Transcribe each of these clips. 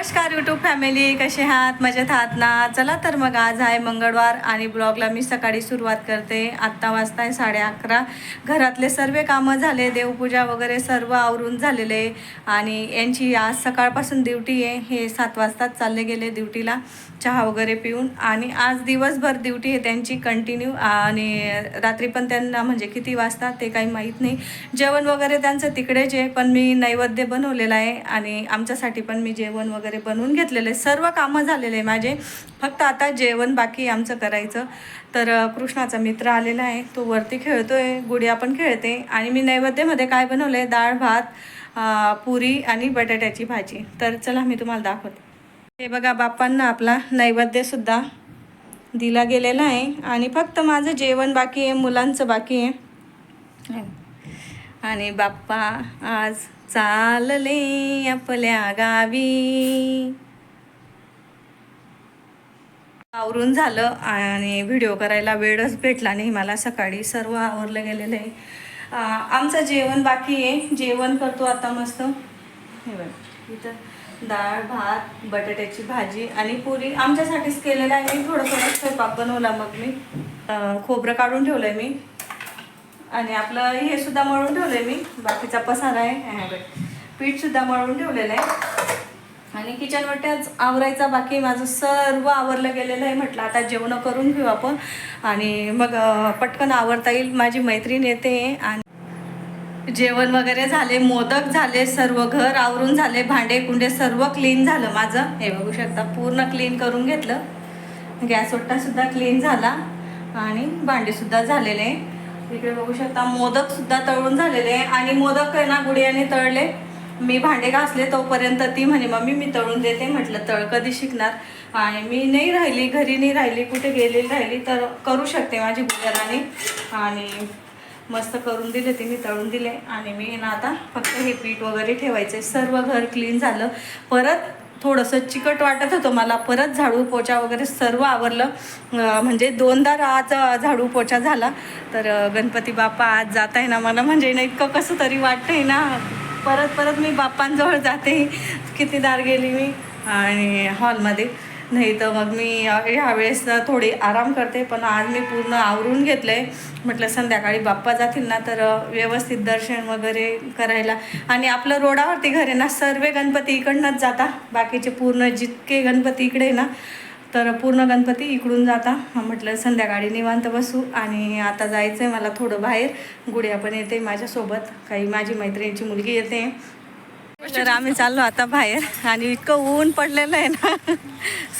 नमस्कार YouTube family कसे आहात? मजेत आहात ना? चला तर मग आज आहे मंगळवार आणि ब्लॉगला मी सकाळी सुरुवात करते. आत्ता वाजताय साडे अकरा. घरातले सर्व कामं झाले देवपूजा वगैरे सर्व आवरून झालेले. आणि यांची आज सकाळपासून ड्युटी आहे. हे सात वाजताच चालले गेले ड्युटीला चहा वगैरे पिऊन. आणि आज दिवसभर ड्युटी आहे त्यांची कंटिन्यू आणि रात्री पण त्यांना म्हणजे किती वाजता ते काही माहीत नाही. जेवण वगैरे त्यांचं तिकडेच आहे. पण मी नैवेद्य बनवलेलं आहे. आणि आमच्यासाठी पण मी जेवण वगैरे वगैरे बनवून घेतलेले सर्व कामं झालेले आहे माझे. फक्त आता जेवण बाकी आमचं करायचं. तर कृष्णाचा मित्र आलेला आहे. तो वरती खेळतो आहे गुडिया पण खेळते. आणि मी नैवेद्यामध्ये काय बनवलं आहे डाळ भात पुरी आणि बटाट्याची भाजी. तर चला मी तुम्हाला दाखवते. हे बघा बाप्पांना आपला नैवेद्यसुद्धा दिला गेलेला आहे. आणि फक्त माझं जेवण बाकी आहे मुलांचं बाकी आहे. आणि बाप्पा आज चालले आपल्या गावी. आवरून झालं आणि व्हिडिओ करायला वेळच भेटला नाही. मला सकाळी सर्व आवरलं गेलेलं आहे. आमचं जेवण बाकी आहे. जेवण करतो आता मस्त. हे बघ इथं डाळ भात बटाट्याची भाजी आणि पुरी. आमच्यासाठीच केलेलं आहे. मी थोडं थोडं स्वयंपाक बनवला मग मी. खोबरं काढून ठेवलं आहे मी. आणि आपलं हे सुद्धा मळून ठेवलंय मी. बाकीचा पसारा आहे. पीठ सुद्धा मळून ठेवलेलं आहे. आणि किचन वाट्याच आवरायचा बाकी माझं सर्व आवरलं गेलेलं आहे म्हटलं आता जेवणं करून घेऊ आपण. आणि मग पटकन आवरता येईल. माझी मैत्रीण येते. आणि जेवण वगैरे झाले मोदक झाले सर्व घर आवरून झाले भांडे कुंडे सर्व क्लीन झालं माझं. हे बघू शकता पूर्ण क्लीन करून घेतलं. गॅस ओट्टासुद्धा क्लीन झाला. आणि भांडेसुद्धा झालेले. आहे इकडे बघू शकता. मोदक सुद्धा तळून झालेले आणि मोदक आहे ना गुडियाने तळले. मी भांडे घासले तोपर्यंत ती म्हणे मम्मी मी तळून देते. म्हटलं तळ कधी शिकणार? आणि मी नाही राहिली घरी नाही राहिली कुठे गेलेली राहिली तर करू शकते माझी गुजराने आणि मस्त करून दिले ते मी तळून दिले. आणि मी ना आता फक्त हे पीठ वगैरे ठेवायचे सर्व घर क्लीन झालं. परत थोडंसं चिकट वाटत होतं मला. परत झाडू पोचा वगैरे सर्व आवरलं. म्हणजे दोनदा आज झाडू पोचा झाला. तर गणपती बाप्पा आज जात आहे ना मला. म्हणजे ना इतकं कसं तरी वाटतंय ना. परत परत मी बाप्पांजवळ जाते. कितीदार गेली मी. आणि हॉलमध्ये. नाही तर मग मी ह्यावेळेस थोडी आराम करते पण आज मी पूर्ण आवरून घेतलं. आहे म्हटलं संध्याकाळी बाप्पा जातील ना तर व्यवस्थित दर्शन वगैरे करायला. आणि आपलं रोडावरती घर आहे ना सर्व गणपती इकडनंच जाता. बाकीचे पूर्ण जितके गणपती इकडे ना तर पूर्ण गणपती इकडून जाता. म्हटलं संध्याकाळी निवांत बसू. आणि आता जायचं आहे मला थोडं बाहेर. गुड्या पण येते माझ्यासोबत. काही माझी मैत्रिणीची मुलगी येते. तर आम्ही चाललो आता बाहेर. आणि इतकं ऊन पडलेलं आहे ना.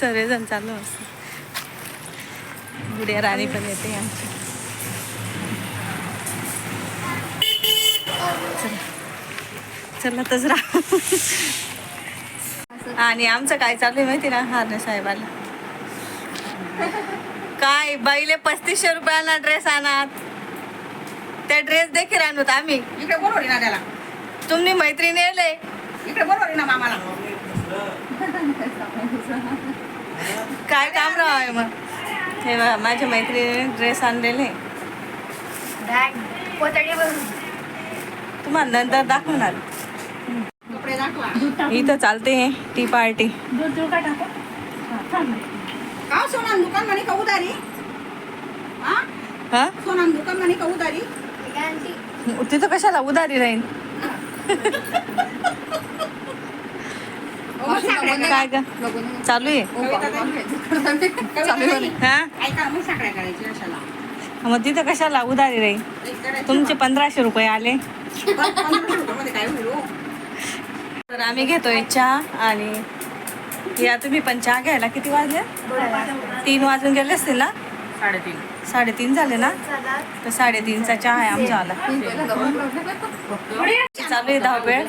सर्वजण चाललो असतो गुडिया राणी पण येते आमची. चला. तच राहा. आणि आमचं काय चालू आहे माहिती ना हारने साहेबाला. काय बाईले पस्तीसशे रुपयाला ड्रेस आणत. ते ड्रेस देखील आणूत आम्ही. इकडे त्याला. तुम्ही मैत्रिणी येले इकडे बोलवली ना मामाला? काय काम राव आहे मग? हे बघा माझ्या मैत्रिणीने ड्रेस आणलेले. तुम्हाला नंतर दाखवणार. इथं चालते टी पार्टी का सोनान दुकान म्हणे का उदारी हा? हा? सोनान दुकान म्हणे का उदारी तिथं कशाला उधारी राहील? काय ग? चालू आहे? हा? मग तिथं कशाला उधारी राहील करायची तुमचे पंधराशे रुपये आले. हो? तर आम्ही घेतोय चहा आणि या तुम्ही पण चहा घ्यायला किती वाजले? तीन वाजून गेले असतील ना? साडेतीन. साडेतीन झाले ना? तर साडेतीनचा चहा आहे आमचा आला. चालू आहे वेळ.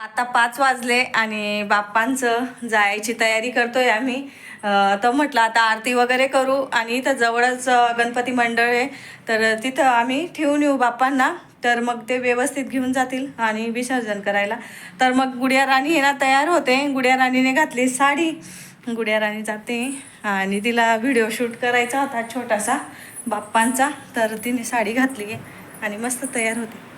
आता पाच वाजले आणि बाप्पांचं जायची तयारी करतोय आम्ही. तर म्हटलं आता आरती वगैरे करू आणि इथं जवळच गणपती मंडळ आहे. तर तिथं आम्ही ठेवून येऊ बाप्पांना. तर मग ते व्यवस्थित घेऊन जातील आणि विसर्जन करायला. तर मग गुडिया राणी ना तयार होते. गुडिया राणीने घातली साडी. गुडिया राणी जाते आणि तिला व्हिडिओ शूट करायचा होता छोटासा बाप्पांचा. तर तिने साडी घातली आहे आणि मस्त तयार होते.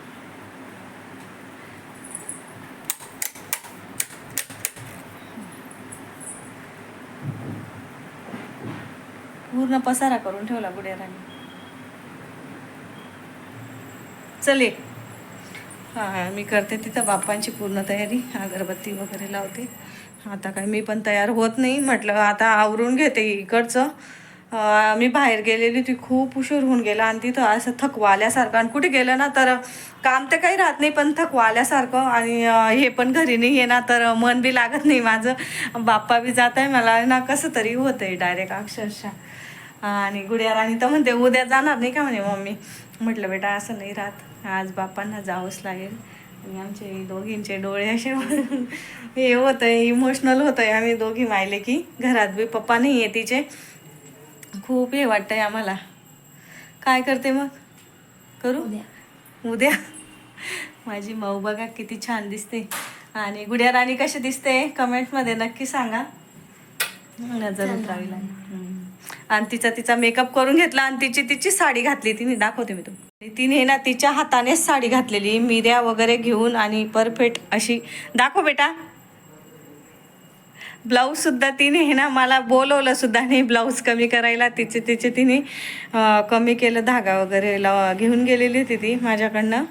पूर्ण पसारा करून ठेवला गुड्याराने चले हां मी करते तिथं बाप्पांची पूर्ण तयारी. अगरबत्ती वगैरे लावते. आता काय मी पण तयार होत नाही. म्हटलं आता आवरून घेते इकडचं. मी बाहेर गेलेली ती खूप उशीर होऊन गेला. आणि तिथं असं थकवाल्यासारखं. आणि कुठे गेलं ना तर काम तर काही राहत नाही पण थकवा आल्यासारखं आणि हे पण घरी नाही आहे ना तर मन बी लागत नाही माझं. बाप्पा बी जात आहे मला ना कसं तरी होतं आहे डायरेक्ट अक्षरशः. आणि गुड्या राणी तर म्हणते उद्या जाणार नाही का म्हणे मम्मी? म्हटलं बेटा असं नाही राहत. आज बाप्पांना जावंच लागेल. आणि आमचे दोघींचे डोळे असे हे होतं आहे इमोशनल होतं आहे आम्ही दोघी मायले की. घरात बी पप्पा नाही आहे तिचे. खूप हे वाटतंय आम्हाला. काय करते मग? करू? उद्या. माझी माऊ बघा किती छान दिसते. आणि गुड्या राणी कशी दिसते? कमेंटमध्ये नक्की सांगा. नजर उतरावी लागेल. आणि तिचा तिचा मेकअप करून घेतला आणि तिची तिची साडी घातली. तिने दाखवते मी तुम्ही तिने ना तिच्या हातानेच साडी घातलेली मिऱ्या वगैरे घेऊन आणि परफेक्ट अशी दाखव बेटा. ब्लाऊज सुद्धा तिने हे ना मला बोलवलं सुद्धा नाही ब्लाऊज कमी करायला. तिचे तिचे तिने कमी केलं धागा वगैरे लावा घेऊन गेलेली होती ती माझ्याकडनं.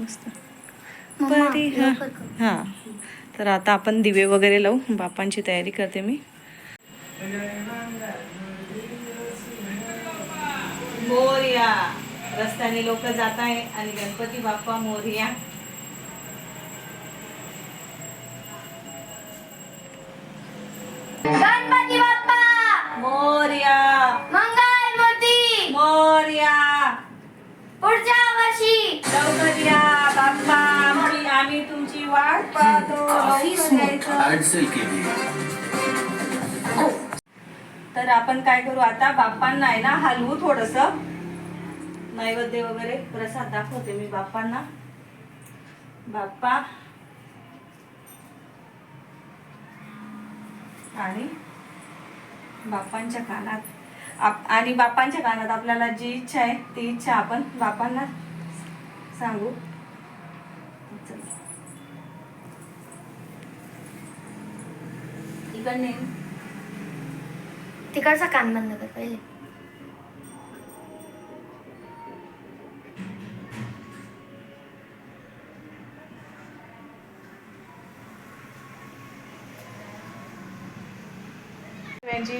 मस्त. बरी हां हां. तर आता आपण दिवे वगैरे लावू. बापांची तयारी करते मी. मोर्या. रस्त्याने लोक जात आहे आणि गणपती बाप्पा मोर्या. गणपती बाप्पा! मोर्या. मंगल मूर्ती मोर्या. पुढच्या वर्षी! लवकर या बाप्पा आम्ही तुमची वाट पाहतो. लवकर यायचं. तर आपण काय करू आता? बाप्पांना आहे ना हलवू थोडस. नैवेद्य वगैरे. प्रसाद दाखवते मी बाप्पांना. बाप्पा. आणि बाप्पांच्या कानात. आणि बाप्पांच्या कानात आपल्याला जी इच्छा आहे ती इच्छा आपण बाप्पांना सांगू. इकडने तिकडचा कान बंद कर पहिले. त्यांची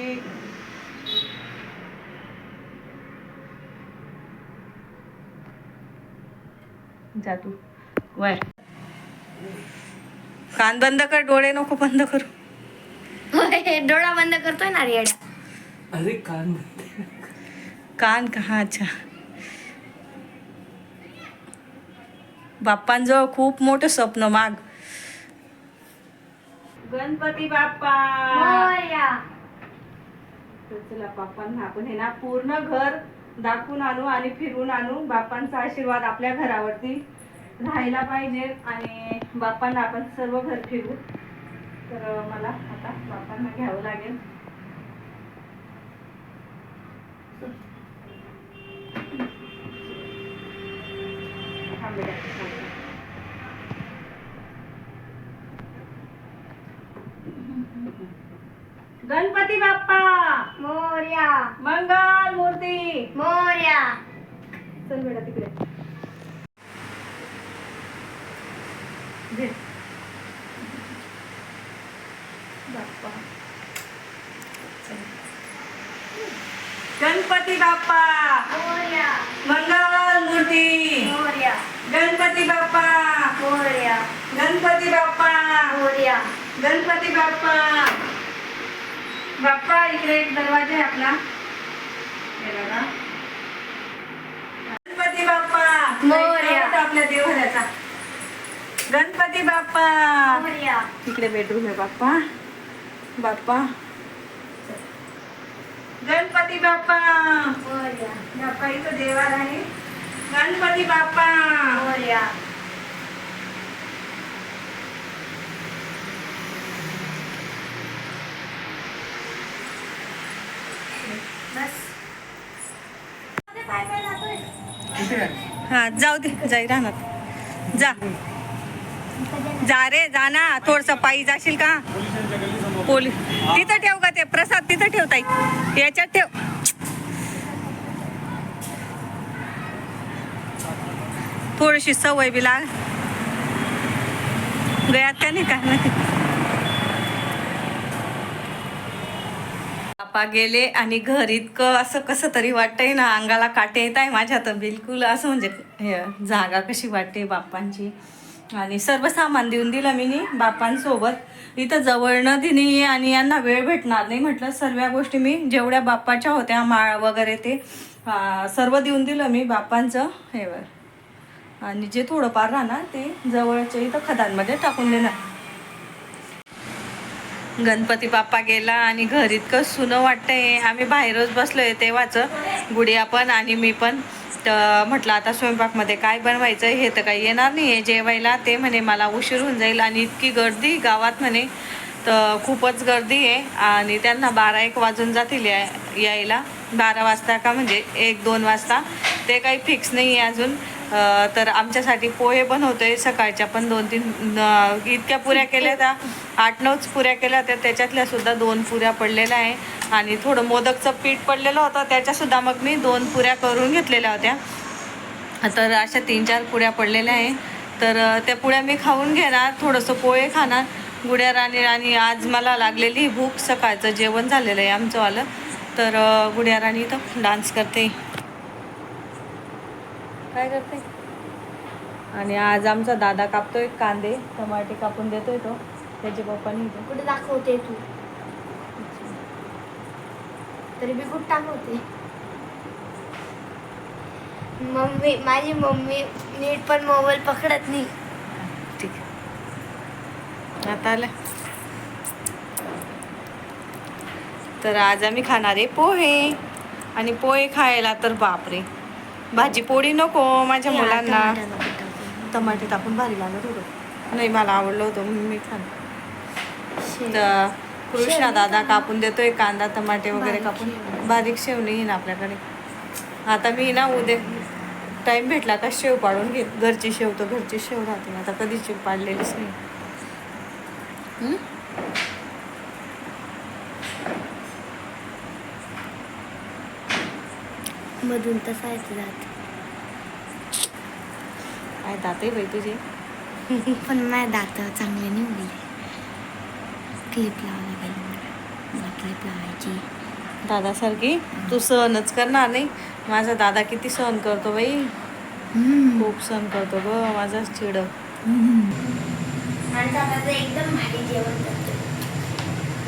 जा तू. वय. कान बंद कर डोळे नको बंद करू. डोळा बंद करतोय ना रेड्या अरे कान कान कहा? अच्छा. बाप्पांजवळ खूप मोठं स्वप्न माग. गणपती बाप्पा. तर चला बाप्पांना आपण हे ना पूर्ण घर दाखवून आणू आणि फिरून आणू. बाप्पांचा आशीर्वाद आपल्या घरावरती राहायला पाहिजे आणि बाप्पांना आपण सर्व घर फिरू तर मला आता बाप्पांना घ्यावं लागेल. गणपती बाप्पा! मोरया. मंगल मूर्ती! मोरया. चल बेटा तिकडे घे. बाप्पा चल. गणपती बाप्पा. मंगल मूर्ती. गणपती बाप्पा. गणपती बाप्पा. गणपती बाप्पा. बाप्पा इकडे एक दरवाजा आहे आपला. गणपती बाप्पा. आपल्या देवघराचा. गणपती बाप्पा. इकडे बेडरूम आहे बाप्पा. बाप्पा. गणपती बाप्पा. मोरया बाप्पा इथं देवार आहे. गणपती बाप्पा. मोरया हा जाऊ दे. जाई राहणार. जा. जा रे जा ना. थोडस पायी जाशील का? पोलीस तिथं ठेव का ते. प्रसाद तिथं ठेवताय याच्यात ठेव. थोडीशी सवय बी लाग. गयात का नाही काय नाही. बापा गेले आणि घर इतकं असं कसं तरी वाटतंय ना अंगाला काटे येत आहे माझ्या तर बिलकुल असं म्हणजे हे, जागा कशी वाटते बाप्पांची आणि सर्व सामान देऊन दिलं मी नी बापांसोबत. इथं जवळ दिनी आणि यांना वेळ भेटणार नाही म्हटलं. सर्व गोष्टी मी जेवढ्या बाप्पाच्या होत्या माळ वगैरे ते सर्व देऊन दिलं मी बाप्पांचं. हेवर आणि जे थोडंफार राहणार ते जवळच्या इथं खदांमध्ये टाकून देणार. गणपती बाप्पा गेला आणि घर इतकं सुनं वाटतंय. आम्ही बाहेरच बसलोय तेव्हाच. गुडिया पण आणि मी पण. तर म्हटलं आता स्वयंपाकमध्ये काय बनवायचं हे तर काही येणार नाही आहे जेवायला ते म्हणे मला उशीर होऊन जाईल आणि इतकी गर्दी गावात म्हणे तर खूपच गर्दी आहे. आणि त्यांना बारा एक वाजून जातील या यायला. बारा वाजता का म्हणजे एक दोन वाजता. ते काही फिक्स नाही आहे अजून. तर आमच्यासाठी पोहे बनवतोय सकाळच्या पण दोन तीन इतक्या पुऱ्या केल्या त्या. आठ नऊच पुऱ्या केल्या होत्या त्याच्यातल्या सुद्धा दोन पुऱ्या पडलेल्या आहे. आणि थोडं मोदकचं पीठ पडलेलं होतं. त्याच्यासुद्धा मग मी दोन पुऱ्या करून घेतलेल्या होत्या. तर अशा तीन चार पुऱ्या पडलेल्या आहे. तर त्या पुऱ्या मी खाऊन घेणार. थोडंसं पोहे खाणार. गुड्या राणी आणि आज मला लागलेली भूक. सकाळचं जेवण झालेलं आहे आमचंवालं तर गुड्या राणी इथं डान्स करते. काय करते? आणि आज आमचा दादा कापतोय कांदे टमाटे कापून देतोय तो त्याचे पप्पानी कुठे दाखवते तू? तरी मी कुठं दाखवते मम्मी माझी मम्मी नीट पण मोबाईल पकडत नाही. ठीक आहे. आता आलं. तर आज आम्ही खाणार आहे पोहे. आणि पोहे खायला तर बापरे. भाजी पोळी नको माझ्या मुलांना. टमाटे टाकून भारी लागत होतं. नाही मला आवडलं होतं म्हणून मी तर कृष्णा दादा कापून देतोय कांदा टमाटे वगैरे कापून. बारीक शेव नाही ना आपल्याकडे. आता मी ना उद्या टाइम भेटला का शेव पाडून घे घरची शेव तर घरची शेव राहते. आता कधीच शेव पाडलेलीच नाही. मधून तसा येते जात. काय दाते बाई तुझे? पण माझ्या दात चांगले नाही उरले क्लिप लावायला लागेल मला. क्लिप लावायची. दादासारखी? तू सहनच करणार नाही. माझा दादा किती सहन करतो बाई. खूप सहन करतो ग माझा चिड. माझ्या दादाचं एकदम भारी जेवण करतो.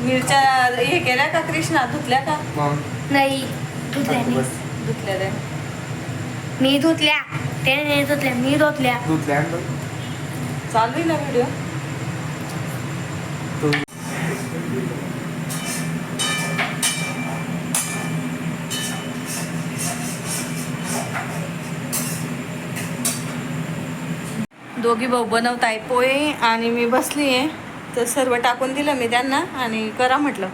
मिरच्या हे केल्या का कृष्णा? धुतल्या का? नाही धुतल्या धुतल्या मी धुतल्या त्याने नाही धुतल्या मी धुतल्या. चालू आहे ना व्हिडिओ दोघी भाऊ बनवत आहे पोहे आणि मी बसली आहे. तर सर्व टाकून दिलं मी त्यांना आणि करा म्हटलं.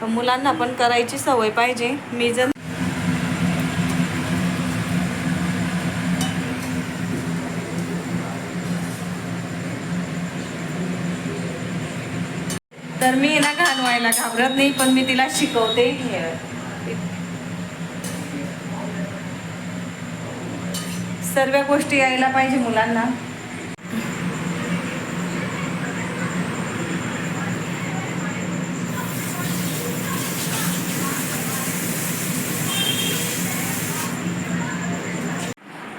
पण मुलांना पण करायची सवय पाहिजे. मी जर तर मी ना घालवायला घाबरत नाही पण मी तिला शिकवते. सर्व गोष्टी यायला पाहिजे मुलांना.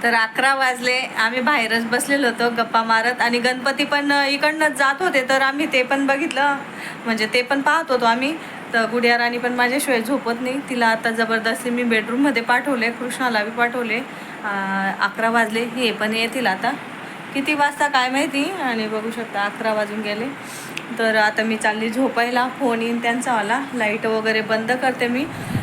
तर अकरा वाजले. आम्ही बाहेरच बसलेलो होतो गप्पा मारत. आणि गणपती पण इकडनंच जात होते. तर आम्ही ते पण बघितलं. म्हणजे ते पण पाहत होतो आम्ही. तर गुडिया राणी पण माझ्याशिवाय झोपत नाही. तिला आता जबरदस्ती मी बेडरूममध्ये पाठवले. कृष्णाला बी पाठवले. अकरा वाजले. हे पण येतील आता. किती वाजता काय माहिती? आणि बघू शकता अकरा वाजून गेले. तर आता मी चालली झोपायला. फोन येईन त्यांचा आला लाइट वगैरे बंद करते मी.